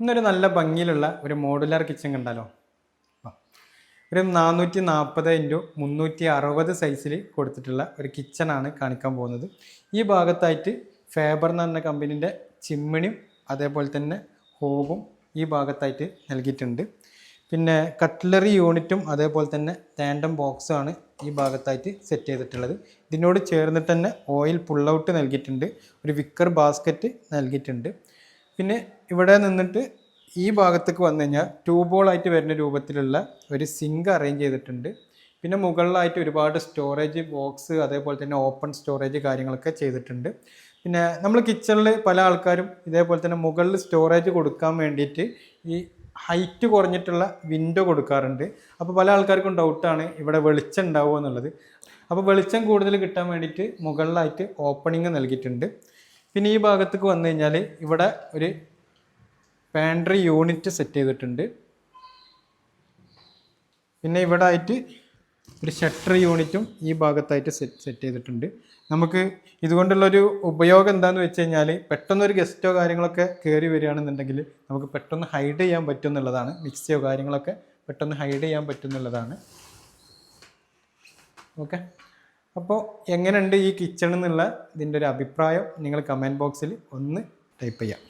ഇന്നൊരു നല്ല ഭംഗിയിലുള്ള ഒരു മോഡുലാർ കിച്ചൺ കണ്ടാലോ? ഒരു നാനൂറ്റി നാൽപ്പത് ഇന്റു മുന്നൂറ്റി അറുപത് സൈസിൽ കൊടുത്തിട്ടുള്ള ഒരു കിച്ചണാണ് കാണിക്കാൻ പോകുന്നത്. ഈ ഭാഗത്തായിട്ട് ഫേബർ എന്ന് പറഞ്ഞ കമ്പനീന്റെ ചിമ്മിണിയും അതേപോലെ തന്നെ ഹോബും ഈ ഭാഗത്തായിട്ട് നൽകിയിട്ടുണ്ട്. പിന്നെ കട്ട്ലറി യൂണിറ്റും അതേപോലെ തന്നെ തേണ്ടം ബോക്സുമാണ് ഈ ഭാഗത്തായിട്ട് സെറ്റ് ചെയ്തിട്ടുള്ളത്. ഇതിനോട് ചേർന്നിട്ട് തന്നെ ഓയിൽ പുള്ളൗട്ട് നൽകിയിട്ടുണ്ട്. ഒരു വിക്കർ ബാസ്ക്കറ്റ് നൽകിയിട്ടുണ്ട്. പിന്നെ ഇവിടെ നിന്നിട്ട് ഈ ഭാഗത്തേക്ക് വന്നു കഴിഞ്ഞാൽ ട്യൂബോളായിട്ട് വരുന്ന രൂപത്തിലുള്ള ഒരു സിങ്ക് അറേഞ്ച് ചെയ്തിട്ടുണ്ട്. പിന്നെ മുകളിലായിട്ട് ഒരുപാട് സ്റ്റോറേജ് ബോക്സ് അതേപോലെ തന്നെ ഓപ്പൺ സ്റ്റോറേജ് കാര്യങ്ങളൊക്കെ ചെയ്തിട്ടുണ്ട്. പിന്നെ നമ്മൾ കിച്ചണിൽ പല ആൾക്കാരും ഇതേപോലെ തന്നെ മുകളിൽ സ്റ്റോറേജ് കൊടുക്കാൻ വേണ്ടിയിട്ട് ഈ ഹൈറ്റ് കുറഞ്ഞിട്ടുള്ള വിൻഡോ കൊടുക്കാറുണ്ട്. അപ്പോൾ പല ആൾക്കാർക്കും ഡൗട്ടാണ് ഇവിടെ വെളിച്ചം ഉണ്ടാവുമോ എന്നുള്ളത്. അപ്പോൾ വെളിച്ചം കൂടുതൽ കിട്ടാൻ വേണ്ടിയിട്ട് മുകളിലായിട്ട് ഓപ്പണിങ് നൽകിയിട്ടുണ്ട്. പിന്നെ ഈ ഭാഗത്തേക്ക് വന്നു കഴിഞ്ഞാൽ ഇവിടെ ഒരു പാൻട്രി യൂണിറ്റ് സെറ്റ് ചെയ്തിട്ടുണ്ട്. പിന്നെ ഇവിടെ ആയിട്ട് ഒരു ഷട്ടർ യൂണിറ്റും ഈ ഭാഗത്തായിട്ട് സെറ്റ് സെറ്റ് ചെയ്തിട്ടുണ്ട്. നമുക്ക് ഇതുകൊണ്ടുള്ളൊരു ഉപയോഗം എന്താണെന്ന് വെച്ച് കഴിഞ്ഞാൽ പെട്ടെന്നൊരു ഗസ്റ്റോ കാര്യങ്ങളൊക്കെ കയറി വരികയാണെന്നുണ്ടെങ്കിൽ നമുക്ക് പെട്ടെന്ന് ഹൈഡ് ചെയ്യാൻ പറ്റും എന്നുള്ളതാണ് മിക്സിയോ കാര്യങ്ങളൊക്കെ പെട്ടെന്ന് ഹൈഡ് ചെയ്യാൻ പറ്റും എന്നുള്ളതാണ് ഓക്കെ അപ്പോൾ എങ്ങനെയുണ്ട് ഈ കിച്ചൺ എന്നുള്ള ഇതിന്റെ ഒരു അഭിപ്രായം നിങ്ങൾ കമന്റ് ബോക്സിൽ ഒന്ന് ടൈപ്പ് ചെയ്യാം.